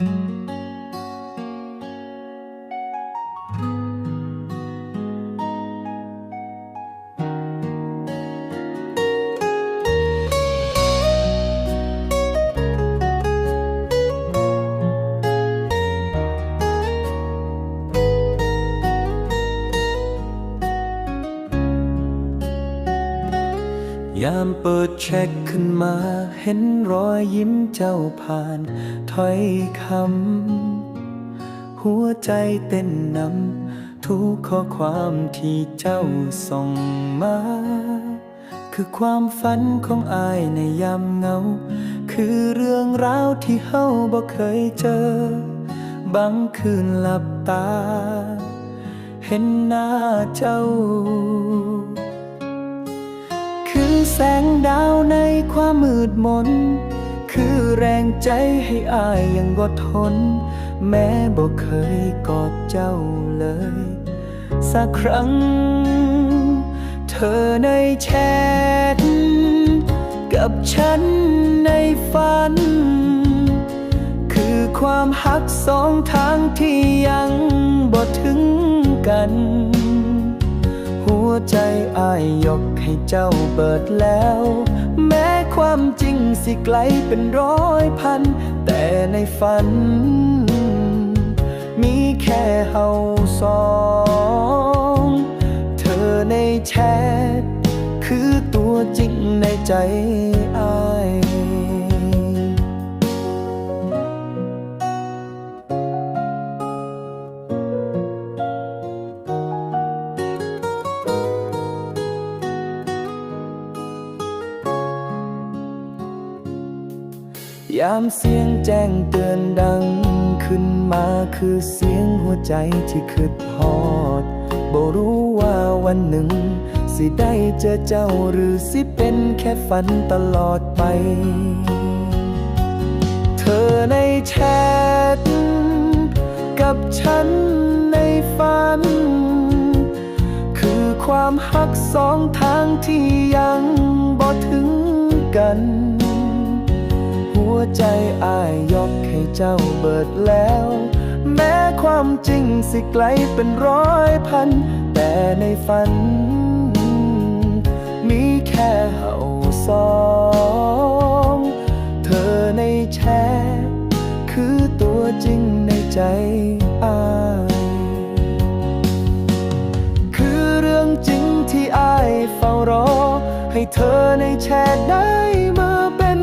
thank you ยามเปิดเช็คขึ้นมา เห็นรอยยิ้มเจ้าผ่านถ้อยคำ หัวใจเต้นนำทุกข้อความที่เจ้าส่งมา คือความฝันของอายในยามเงา คือเรื่องราวที่เฮาบ่เคยเจอ บางคืนหลับตา เห็นหน้าเจ้า สงดาวในความมืดมน คือแรงใจให้อายยังอดทน แม้บ่เคยกอดเจ้าเลย สักครั้ง เธอในแชทกับฉันในฝัน คือความหักสองทางที่ยังบ่ถึงกัน ใจอายยกให้เจ้าเบิดแล้ว แม้ความจริงสิไกลเป็นร้อยพัน แต่ในฝัน มีแค่เฮาสอง เธอในแชทคือตัวจริงในใจอาย ยามเสียงแจ้งเตือนดังขึ้นมาคือเสียงหัวใจที่คืดฮอดบ่รู้ว่าวันหนึ่ง สิได้เจอเจ้าหรือสิเป็นแค่ฝันตลอดไป เธอในแชทกับฉันในฝัน คือความหักสองทางที่ยังบ่ถึงกัน ใจอายยกให้เจ้าเบิดแล้ว แม้ความจริงสิไกลเป็นร้อยพัน แต่ในฝัน มีแค่เฮาสองเธอในแชทคือตัวจริงในใจอายคือเรื่องจริงที่อายเฝ้ารอ ให้เธอในแชทได้มา